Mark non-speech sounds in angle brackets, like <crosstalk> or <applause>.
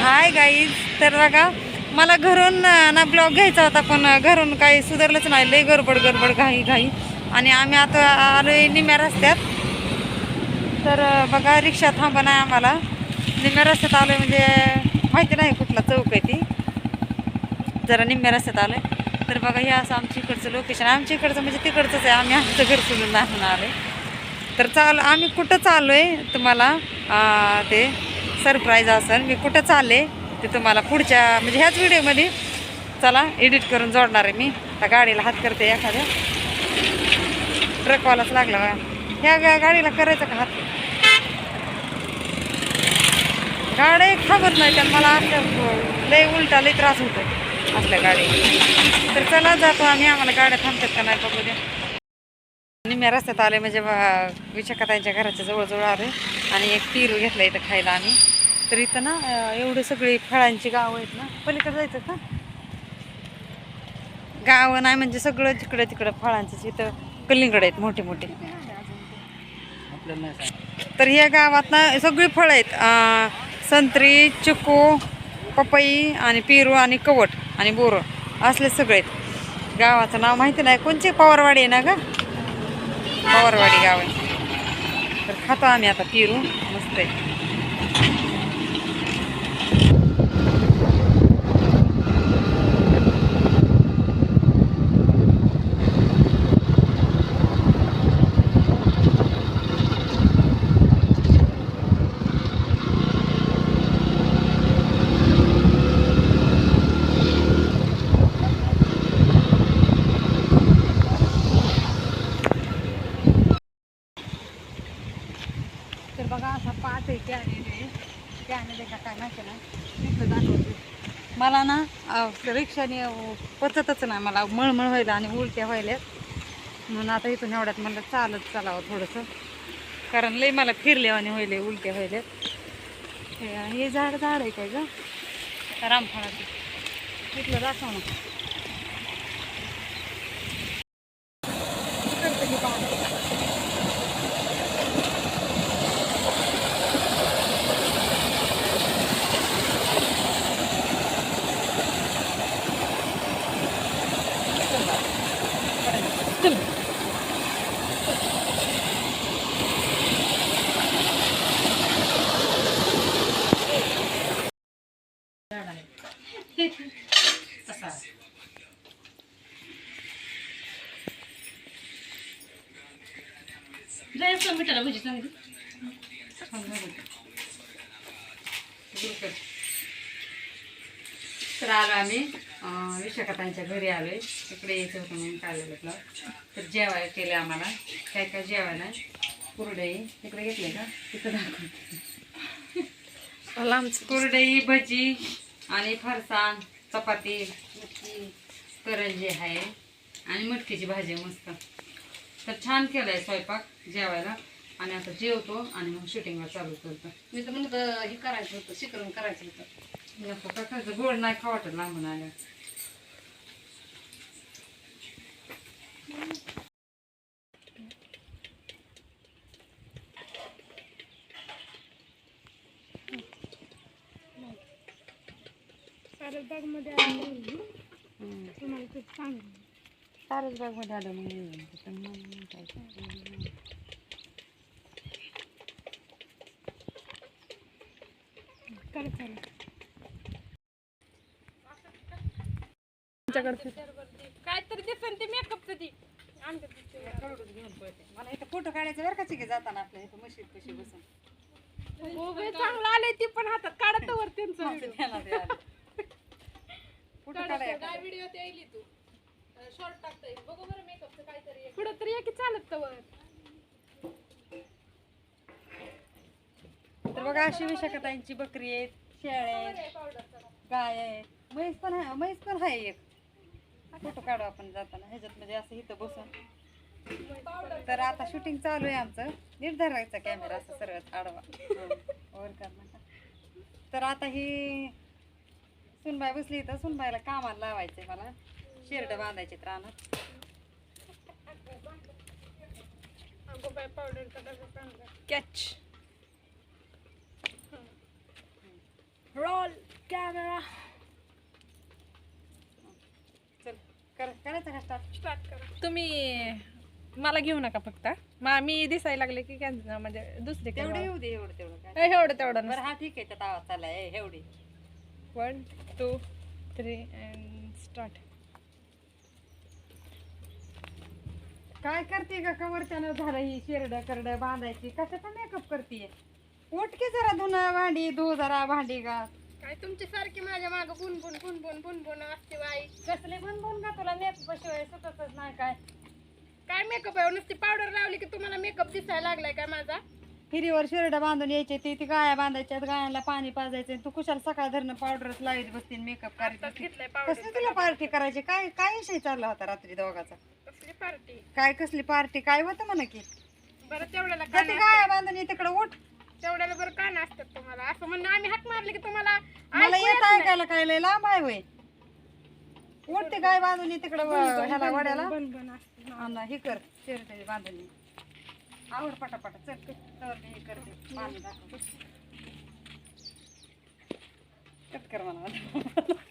Hi guys तर बघा मला घरून ना ब्लॉग घ्यायचा होता पण घरून काही सुधारलंच नाही. लय गडबड गडबड घाई घाई. आणि आम्ही आता आलोय निम्या रस्त्यात. तर बघा रिक्षा थांबा नाही आम्हाला. निम्या रस्त्यात आलोय म्हणजे माहिती नाही कुठला चौक आहे ती. जरा निम्म्या रस्त्यात आलोय. तर बघा हे असं आमच्या इकडचं लोकेशन आमच्या इकडचं म्हणजे तिकडचंच आहे. आम्ही आमचं घर सोडून नाही आलोय. तर चाल आम्ही कुठं आहे तुम्हाला ते सरप्राईज असेल. मी कुठं चालले ते तुम्हाला पुढच्या म्हणजे ह्याच व्हिडिओमध्ये चला एडिट करून जोडणार आहे मी. त्या गाडीला हात करते एखाद्या. ट्रकवालाच लागला ह्या गा- गाडीला करायचं का हात? गाड्या खबर नाही तर मला असं लय उलटा लय त्रास होतो असल्या गाडी तर चला जातो आम्ही. आम्हाला गाड्या थांबतात का नाही बघू द्या. मी रस्त्यात आले म्हणजे विशाखाताईंच्या घराच्या जवळजवळ आले आणि एक पेरू घेतला इथं खायला आम्ही. तर इथं ना एवढे सगळी फळांची गावं आहेत ना पलीकडे जायचं का? गावं नाही म्हणजे सगळं तिकडं तिकडं फळांचंच इथं कलिंगड आहेत मोठे मोठे. तर ह्या गावात ना सगळी फळं आहेत. संत्री चिकू पपई आणि पेरू आणि कवट आणि बोरं असले सगळे आहेत. गावाचं नाव माहिती नाही. कोणचे? पवारवाडी आहे ना गं? पवारवाडी गाव आहे तर खातो आम्ही आता पिरू. मस्त आहे तर बघा असा पाच आहे कॅने कॅने दे का काय माहिती ना तिथं दाखवते. मला ना रिक्षाने पचतच नाही. मला मळमळ व्हायला आणि उलट्या व्हायल्यात म्हणून आता इथून एवढ्यात मला चालत चालावं थोडंसं. कारण लई मला फिरल्यावाने व्हायले उलट्या व्हायल्यात हे हे झाड झाड आहे काय ग? रामफळाचं. तिथलं दाखव ना करते की पाहू. तर आलो आम्ही विशाखातांच्या घरी आलोय. तिकडे यायचं होतं म्हणून काय घेतलं तर जेवायला केले आम्हाला. काय काय जेवायला? कुरडई. तिकडे घेतले का? तिथं दाखवते. कुरडई भजी आणि फरसाण चपाती करंजी आहे. आणि मटकीची भाजी आहे मस्त. तर छान केलंय स्वयंपाक जेवायला. आणि आता जेवतो आणि मग शूटिंगला चालू करतो. मी तर म्हणत हे करायचं होतं शिकरण करायचं होतं. नको करायचं गोड नाही खावटत लांबून आल्या सारच बागमध्ये आलं मग. त्याच्यामुळे काय करायचं. काय तर दिसन ते मेकअपचं ती. मला इथं फोटो काढायचं बरं का चिके जाताना आपल्या इथं मशीद कशी बसून हो चांगलं आलंय ती पण हातात काढत वर त्यांचं. <laughs> फोटो काढायचा काय व्हिडिओ ते तू शॉर्ट टाकता येईल बघू बरं मेकअपचं काहीतरी पुढं तरी एक चालत तर बघा अशी विशाखाताईंची बकरी आहेत शेळ्या आहेत गाय आहे. म्हैस पण आहे म्हैस पण आहे एक. फोटो काढू आपण जाताना ह्याच्यात म्हणजे असं इथं बसून. तर आता शूटिंग चालू आहे आमचं. नीट धरायचा कॅमेरा असं सर्वात आडवा. वर कर नका तर आता ही सुनबाई बसली इथं. सुनबाईला कामाला लावायचंय मला. शेरड बांधायचे रानात कॅच रोल कॅमेरा चल कर करायचं का स्टार्ट स्टार्ट करा. तुम्ही मला घेऊ नका फक्त. मा मी दिसायला लागले की म्हणजे दुसरे तेवढं येऊ दे एवढं तेवढं काय एवढं तेवढं बरं हा ठीक आहे त्यात आवाज चाललाय. एवढी. One two three and start काय करते का कवरच्यानं झालं ही शेरड करड बांधायची. कशाचा मेकअप करते उठके जरा धुणं भांडी धु जरा भांडी का काय तुमची सारखी माझ्या माग बुनबुन बुनबुन बुनबुन असते बाई. कसले बोल का तुला? मेकअप शिवाय सुचतच नाही काय. काय मेकअप आहे? नुसती पावडर लावली की तुम्हाला मेकअप दिसायला लागलाय काय माझा? हिरीवर शिरड बांधून यायचे ती ती गाया बांधायच्यात गायांना पाणी पाजायचं तू कुशाला सकाळ धरणं पावडरच लावत बसते मेकअप करायची. पावडर तुला पार्टी करायची? काय काय विषय चालला होता रात्री दोघाचा? कसली पार्टी? काय कसली पार्टी? काय होतं म्हणा की? बरं तेवढ्याला ती ये तिकडं उठ. तेवढ्याला बरं कान असतात तुम्हाला. असं म्हणणं आम्ही हाक मारले की तुम्हाला मला ऐकू येत नाही. ऐकायला काय लय लांब आहे वय उठ ते गाय बांधून ये तिकडं व- ह्याला वड्याला. बन बन असते आणि हे कर शिरड बांधून ये. आवड पटापटा चल तर हे करते. दाखव कट कर मला